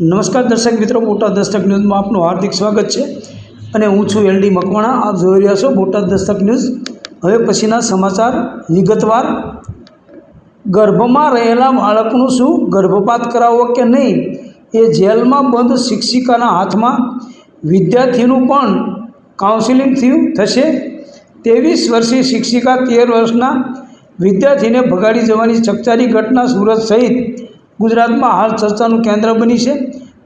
નમસ્કાર દર્શક મિત્રો, બોટાદ દસ્તક ન્યૂઝમાં આપનું હાર્દિક સ્વાગત છે. અને હું છું એલડી મકવાણા, આપ જોઈ રહ્યા છો બોટાદ દસ્તક ન્યૂઝ. હવે પછીના સમાચાર, વિગતવાર. ગર્ભમાં રહેલા બાળકનું શું ગર્ભપાત કરાવવો કે નહીં? એ જેલમાં બંધ શિક્ષિકાના હાથમાં. વિદ્યાર્થીનું પણ કાઉન્સિલિંગ થયું થશે. ત્રેવીસ વર્ષીય શિક્ષિકા તેર વર્ષના વિદ્યાર્થીને ભગાડી જવાની ચકચારી ઘટના સુરત સહિત ગુજરાતમાં હાલ ચર્ચાનું કેન્દ્ર બની છે.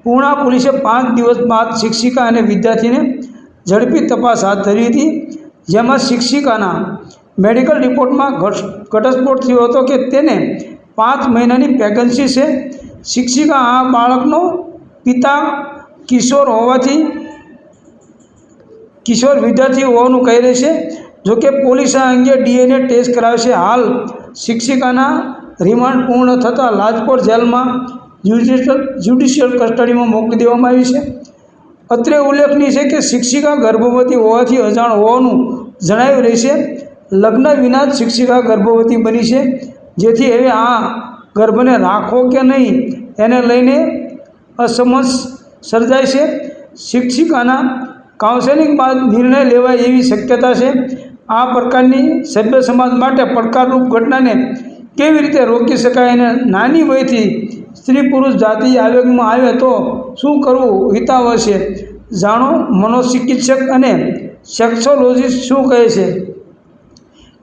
પૂર્ણા પોલીસે પાંચ દિવસ બાદ શિક્ષિકા અને વિદ્યાર્થીને ઝડપી તપાસ હાથ ધરી હતી. જેમાં શિક્ષિકાના મેડિકલ રિપોર્ટમાં ઘટસ્ફોટ થયો હતો કે તેને પાંચ મહિનાની પ્રેગ્નન્સી છે. શિક્ષિકા આ બાળકનો પિતા કિશોર હોવાથી, કિશોર વિદ્યાર્થી હોવાનું કહી રહી છે. જોકે પોલીસ આ અંગે ડીએનએ ટેસ્ટ કરાવશે. હાલ શિક્ષિકાના રિમાન્ડ પૂર્ણ થતાં લાજપોર જેલમાં જ્યુડિશિયલ જ્યુડિશિયલ કસ્ટડીમાં મોકલી દેવામાં આવી છે. અત્રે ઉલ્લેખનીય છે કે શિક્ષિકા ગર્ભવતી હોવાથી અજાણ હોવાનું જણાવી રહી છે. લગ્ન વિના જ શિક્ષિકા ગર્ભવતી બની છે. જેથી હવે આ ગર્ભને રાખવો કે નહીં એને લઈને અસમજ સર્જાય છે. શિક્ષિકાના કાઉન્સેલિંગ બાદ નિર્ણય લેવાય એવી શક્યતા છે. આ પ્રકારની સભ્ય સમાજ માટે પડકારરૂપ ઘટનાને કેવી રીતે રોકી શકાય અને નાની વયથી સ્ત્રી પુરુષ જાતિ આવેગમાં આવે તો શું કરવું હિતાવ છે? જાણો મનોચિકિત્સક અને સેક્સોલોજીસ્ટ શું કહે છે?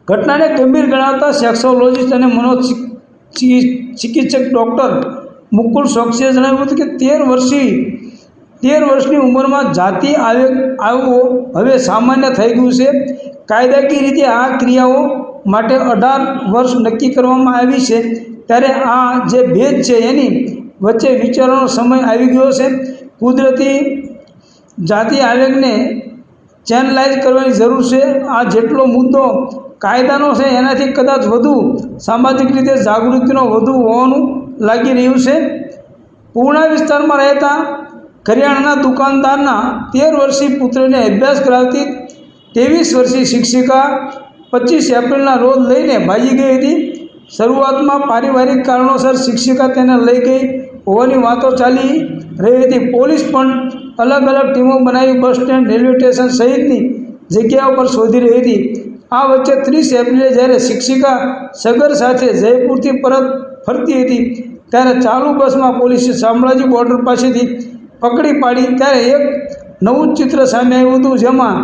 ઘટનાને ગંભીર ગણાવતા સેક્સોલોજીસ્ટ અને મનોચિકિત્સક ડૉક્ટર મુકુલ સોક્સીએ જણાવ્યું હતું કે તેર વર્ષી તેર વર્ષની ઉંમરમાં જાતિ આવેગ આવવો હવે સામાન્ય થઈ ગયું છે. કાયદાકીય રીતે આ ક્રિયાઓ માટે અઢાર વર્ષ નક્કી કરવામાં આવી છે. ત્યારે આ જે ભેદ છે એની વચ્ચે વિચારવાનો સમય આવી ગયો છે. કુદરતી જાતિ આવેગને ચેનલાઇઝ કરવાની જરૂર છે. આ જેટલો મુદ્દો કાયદાનો છે, એનાથી કદાચ વધુ સામાજિક રીતે જાગૃતિનો વધુ હોવાનું લાગી રહ્યું છે. પૂર્ણા વિસ્તારમાં રહેતા કરિયાણાના દુકાનદારના તેર વર્ષીય પુત્રને અભ્યાસ કરાવતી ત્રેવીસ વર્ષીય શિક્ષિકા પચીસ એપ્રિલના રોજ લઈને ભાગી ગઈ હતી. શરૂઆતમાં પારિવારિક કારણોસર શિક્ષિકા તેને લઈ ગઈ. હોવાની વાતો ચાલી રહી હતી. પોલીસ પણ અલગ અલગ ટીમો બનાવી બસ સ્ટેન્ડ, રેલવે સ્ટેશન સહિતની જગ્યાઓ પર શોધી રહી હતી. આ વચ્ચે ત્રીસ એપ્રિલે જ્યારે શિક્ષિકા સગર સાથે જયપુરથી પરત ફરતી હતી, ત્યારે ચાલુ બસમાં પોલીસે શામળાજી બોર્ડર પાસેથી પકડી પાડી. ત્યારે એક નવું ચિત્ર સામે આવ્યું હતું, જેમાં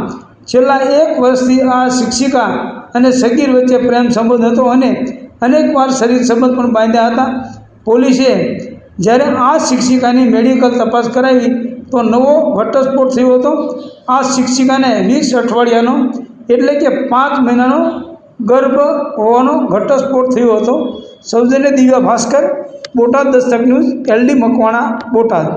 છેલ્લા એક વર્ષથી આ શિક્ષિકા અને સગીર વચ્ચે પ્રેમ સંબંધ હતો અને અનેકવાર શરીર સંબંધ પણ બાંધ્યા હતા. પોલીસે જ્યારે આ શિક્ષિકાની મેડિકલ તપાસ કરાવી તો નવો ઘટસ્ફોટ થયો હતો. આ શિક્ષિકાને વીસ અઠવાડિયાનો એટલે કે પાંચ મહિનાનો ગર્ભ હોવાનો ઘટસ્ફોટ થયો હતો. સૌજન્ય દિવ્યા ભાસ્કર, બોટાદ દસ્તક ન્યૂઝ, એલડી મકવાણા, બોટાદ.